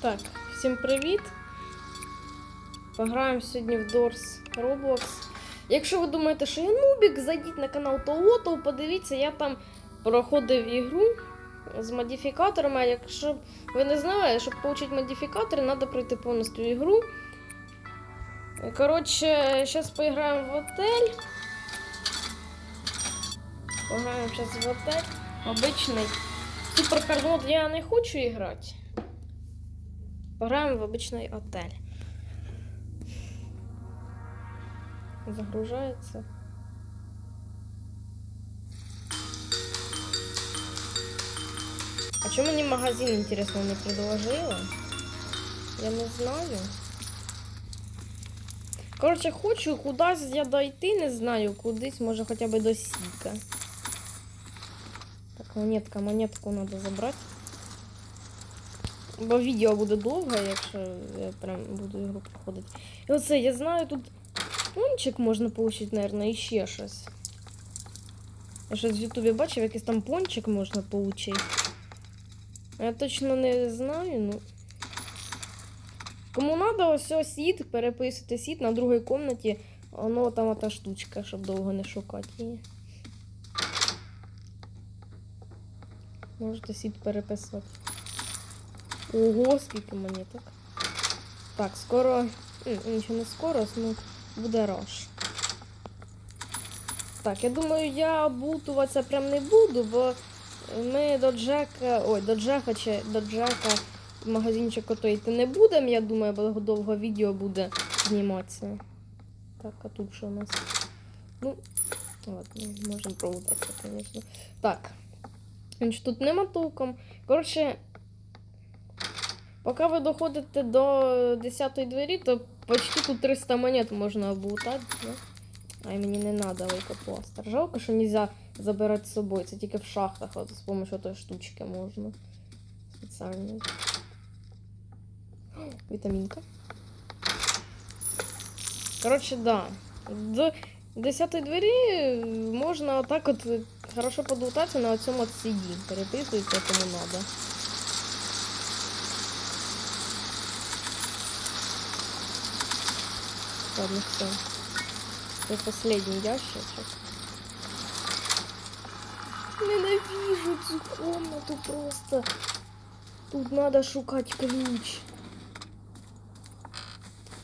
Так, всім привіт! Пограємо сьогодні в Doors Roblox. Якщо ви думаєте, що я нубік, зайдіть на канал Тоото, подивіться, я там проходив ігру з модифікаторами. А якщо ви не знали, щоб отримати модифікатори, треба пройти повністю ігру. Коротше, зараз поіграємо в отель. Пограємо зараз в отель. Обичний. Супер хардмод я не хочу грати. Пограємо в обичний отель. Загружається. А чому мені магазин, інтересно, не предложили? Я не знаю. Коротше, хочу кудись я дойти, не знаю, кудись, може хоча б до Сіка. Так, монетка, монетку треба забрати. Бо відео буде довге, якщо я прям буду ігру проходити. І оце, я знаю, тут пончик можна отримати, мабуть, і ще щось. Я щось в Ютубі бачив, якийсь там пончик можна отримати. Я точно не знаю, ну. Кому треба ось сіт, переписуйте сіт на другій кімнаті, воно там ота штучка, щоб довго не шукати її. Можете сіт переписати. Ого, скільки монеток. Так, скоро. Нічого не скоро, ну буде раш. Так, я думаю, я обутуватися прям не буду, бо ми до Джека. Ой, до Джека чи до Джека в магазинчик ото йти не будемо, я думаю, бо довго відео буде зніматися. Так, а тут що у нас? Ну, ладно, можемо проводитися, звісно. Так. Тут нема толком. Коротше, поки ви доходите до 10-ї двері, то почти тут 300 монет можна облутати. Да? Ай, мені не треба лейкопластер. Жалко, що нельзя забирати з собою. Це тільки в шахтах, от, з допомогою тої штучки можна. Спеціальної. О, Вітамінка. Коротше, да. До 10-ї двері можна отак от хорошо подлутатися на цьому от CD. Переписуйте, кому надо. Ладно, все. Это последний ящичек. Ненавижу цю комнату просто. Тут надо шукать ключ.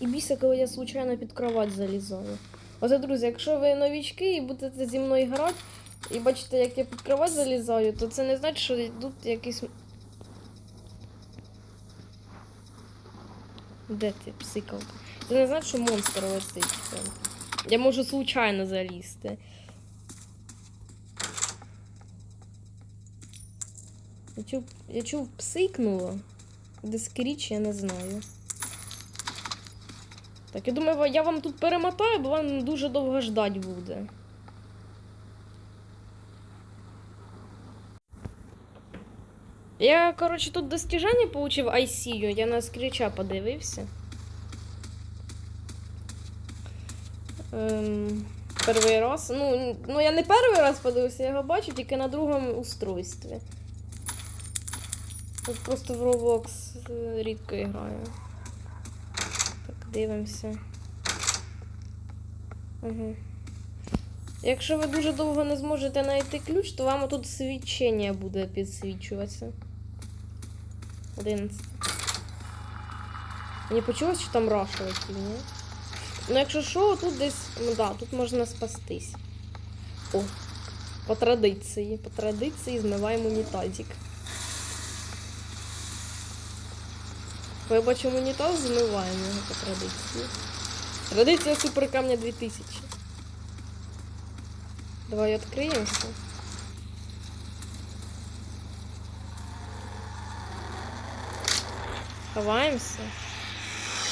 І бійся, коли я случайно під кровать залізаю. Оце, друзі, якщо ви новічки і будете зі мною грати, і бачите, як я під кровать залізаю, то це не значить, що тут якийсь. Де ти, псикалка? Це не значить, що монстр летить. Прям. Я можу случайно залізти. Я чув, я чув псикнуло. Де скріч, я не знаю. Так, я думаю, я вам тут перемотаю, бо вам дуже довго ждать буде. Я, коротше, тут достіжання получив ICU, я на скріча подивився. Ем, перший раз. Ну, ну, я не перший раз подивився, я його бачу тільки на другому устройстві. От просто в Roblox е, рідко граю. Так, дивимося. Угу. Якщо ви дуже довго не зможете знайти ключ, то вам тут свідчення буде підсвічуватися. 11. Мені почулось, що там раша ні? Ну, якщо що, тут десь. Ну да, тут можна спастись. О, по традиції. По традиції змиваємо унітазик. Коли бачимо унітаз, змиваємо його по традиції. Традиція суперкамня 2000. Давай відкриємося. Ховаємося.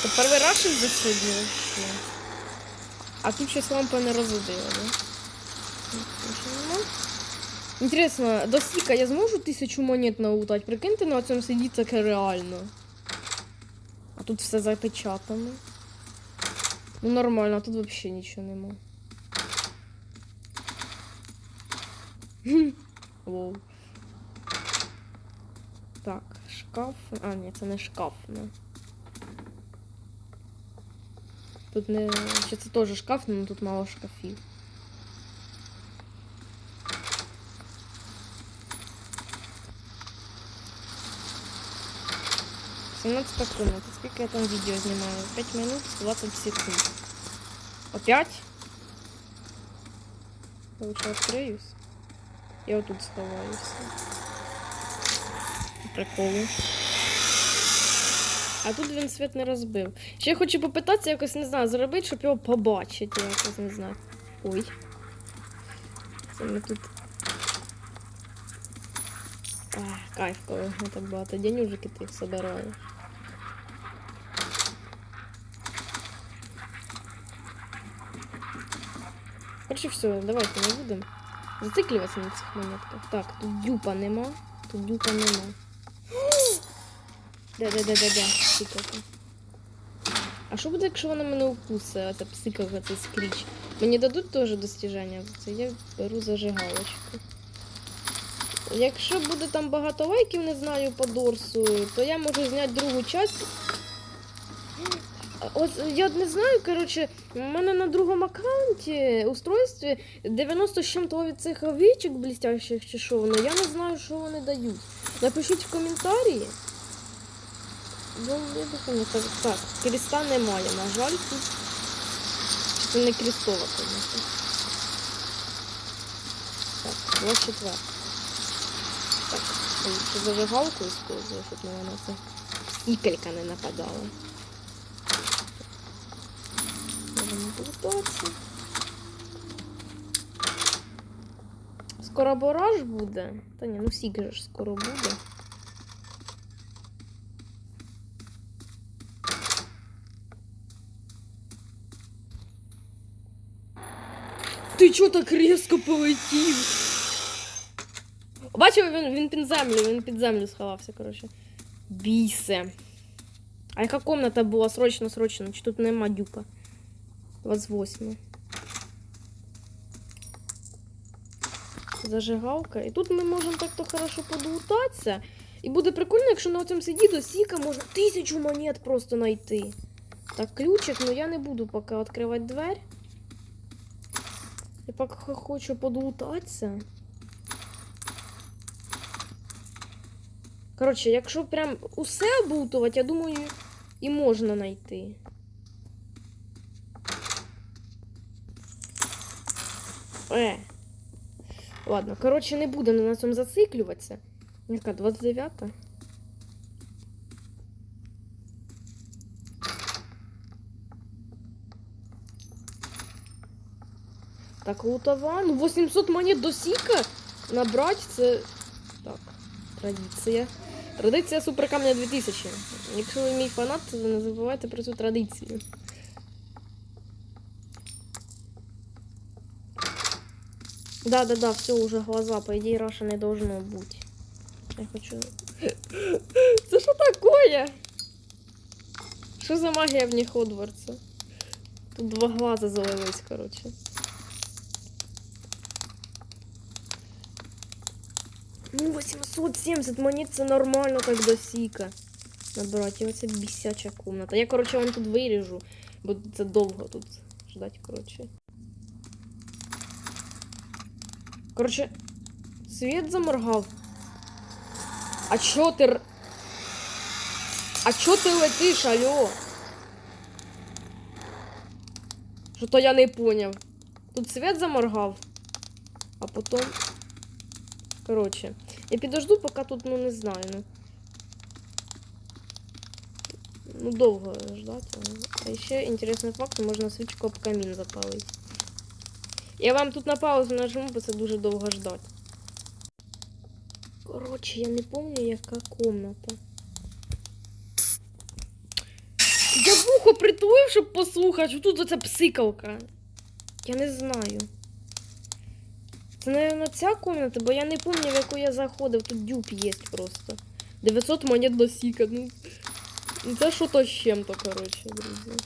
Це перший раз за сьогодні вообще. А тут щось лампа не розбила, да? Нема. Інтересно, до стіка я зможу тисячу монет наутати? Прикиньте, на цьому сидіти таке реально. А тут все запечатано. Ну нормально, а тут взагалі нічого нема. Воу. Так, шкаф. А, ні, це не шкаф. Не. Тут не. Чи це теж шкаф, але тут мало шкафів. Семнадцата комната. Скільки я там відео знімаю? 5 минут 20 секунд. Опять? Я лучше откроюсь. Я вот тут сховаюся. Приколу. А тут він світ не розбив. Ще я хочу попитатися якось, не знаю, зробити, щоб його побачити, якось не знаю. Ой. Це ми тут. Ах, кайф, коли не так багато денюжок і ти їх собираєш. Короче, все, давайте не будемо зациклюватися на цих монетках. Так, тут дюпа нема. Тут дюпа нема. Псикалка. А що буде, якщо вона мене укусить, оця псикалка, цей скріч? Мені дадуть теж достіження за це, я беру зажигалочку. Якщо буде там багато лайків, не знаю, по дорсу, то я можу зняти другу часть. От я не знаю, коротше, у мене на другому аккаунті устройстві 90 з чим-то від цих овічок блістящих чи що воно. Я не знаю, що вони дають. Напишіть в коментарі. Ну, я. Так, так, креста немає, на жаль, тут. Це не крестова, звісно. Так, 24. Так, лучше зажигалку использую, щоб на мене це стікелька не нападала. Можемо повертатися. Скоро бораж буде. Та ні, ну сік же ж скоро буде. Ти чого так різко полетів? Бачив, він, він під землю, він під землю сховався, коротше. Бісе. А яка комната була? Срочно, срочно. Чи тут нема дюка? 28. Зажигалка. І тут ми можемо так-то хорошо подлутатися. І буде прикольно, якщо на цьому сиді до сіка можна тисячу монет просто знайти. Так, ключик, ну я не буду поки відкривати двері. Я поки хочу подлутатися. Коротше, якщо прям усе облутувати, я думаю, і можна знайти. Е. Ладно, коротше, не будемо на цьому зациклюватися. Яка 29-та? Так, лутова. Ну, 800 монет до сіка набрати це. Так, традиція. Традиція суперкамня 2000. Якщо ви мій фанат, то не забувайте про цю традицію. Да-да-да, все, уже глаза, по идее, Раша не должно быть. Я хочу... Це що такое? Що за магія в них Хогвартса? Тут два глаза залились, короче. Ну, 870 монет це нормально так до сіка. Набрати, оце бісяча комната. Я, короче, вам тут виріжу, бо це довго тут ждать, короче. Короче, світ заморгав. А чо ти... А чо ти летиш, алло? Що то я не поняв. Тут світ заморгав. А потім... Короче, я підожду, поки тут, ну, не знаю, ну. Ну, довго ждать. А ще інтересний факт, можна свічку об камін запалити. Я вам тут на паузу нажму, бо це дуже довго ждать. Коротше, я не пам'ятаю, яка комната. Я вухо притулив, щоб послухати, тут оця псикалка. Я не знаю. Це, мабуть, ця комната, бо я не пам'ятаю, в яку я заходив. Тут дюб є просто. 900 монет до сіка. Ну, ну це що то з чим-то, коротше, друзі.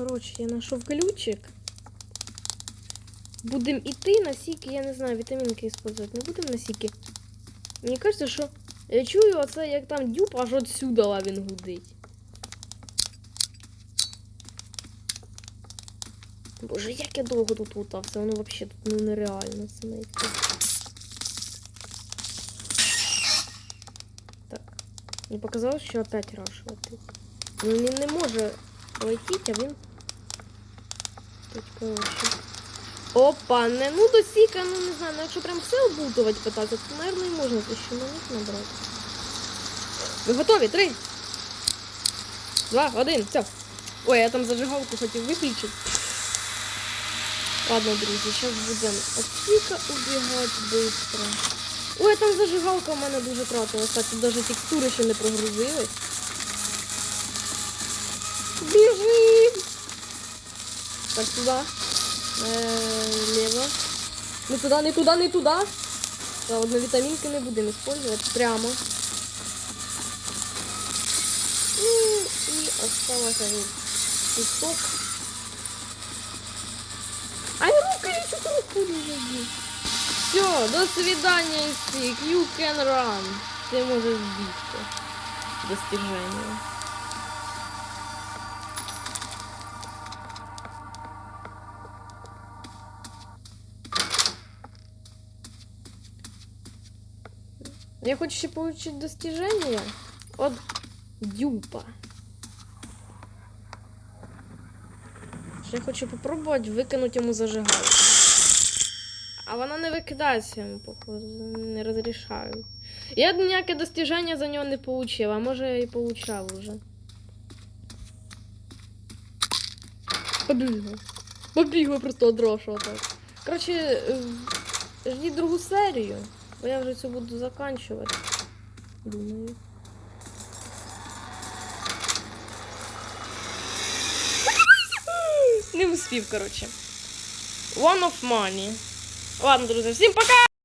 Коротше, я знайшов ключик. будемо іти на сіки, я не знаю, вітамінки использовать. Не будемо на сіки. Мені кажеться, що я чую оце, як там дюб аж отсюда він гудить. Боже, як я довго тут лутався, воно взагалі тут ну, нереально це. Так. Мені показалось, що опять раш летить. Ну він не може летіти, а він. Опа, не, ну до сіка, ну не знаю, ну якщо прям все обутувати питати, то, мабуть, і можна тисячу монет набрати. Ви готові? Три. Два, один, все. Ой, я там зажигалку хотів виключити. Ладно, друзі, зараз будемо от сіка убігати швидко. Ой, там зажигалка в мене дуже тратилась. Так, тут навіть текстури ще не прогрузились. Біжим! Так, туди. Э, лево. Не туда, не туда, не туда. Ладно, витаминки не будем использовать. Прямо. Ну, и осталось один кусок. Ай, рука, я что-то руку не забил. Все, до свидания, Стик. You can run. Ты можешь бить. Достижение. Я хочу ще получить достижение от дюпа. Я хочу попробувати викинути йому зажигалку. А вона не викидається походу, не розрішають. Я ніяке достіження за нього не получив, а може я і получав уже. Побігла. Побігла просто одрошу так. Коротше, е, ждіть другу серію, бо я вже цю буду заканчувати. Думаю. Не успів, коротше. One of money. Ладно, друзі, всім пока!